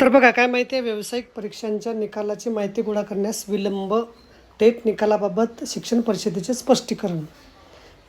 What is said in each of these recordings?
तर बघा काय माहिती आहे? व्यावसायिक परीक्षांच्या निकालाची माहिती गोळा करण्यास विलंब. टेट निकालाबाबत शिक्षण परिषदेचे स्पष्टीकरण.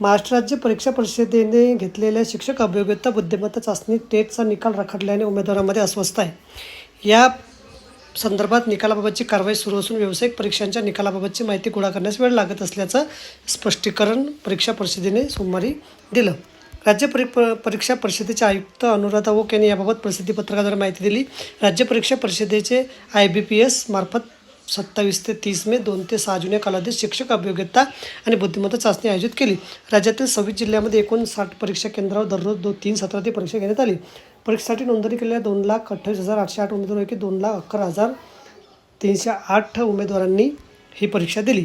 महाराष्ट्र राज्य परीक्षा परिषदेने घेतलेल्या शिक्षक अभियोग्यता बुद्धिमत्ता चाचणी टेटचा निकाल रखडल्याने उमेदवारांमध्ये अस्वस्थ आहे. या संदर्भात निकालाबाबतची कारवाई सुरू असून व्यावसायिक परीक्षांच्या निकालाबाबतची माहिती गोळा करण्यास वेळ लागत असल्याचं स्पष्टीकरण परीक्षा परिषदेने सोमवारी दिलं. राज्य परी प- परीक्षा परिषदेचे आयुक्त अनुराधा ओक यांनी याबाबत प्रसिद्धीपत्रकाद्वारे माहिती दिली. राज्य परीक्षा परिषदेचे आय बी पी एस मार्फत सत्तावीस ते तीस मे दोन ते सहा जुने कालावधीत शिक्षक अभियोग्यता आणि बुद्धिमत्ता चाचणी आयोजित केली. राज्यातील सव्वीस जिल्ह्यामध्ये एकूण साठ परीक्षा केंद्रावर दररोज दो तीन सत्राची परीक्षा घेण्यात आली. परीक्षेसाठी नोंदणी केलेल्या दोन लाख अठ्ठावीस हजार आठशे आठ उमेदवारांपैकी दोन लाख अकरा हजार तीनशे आठ उमेदवारांनी ही परीक्षा दिली.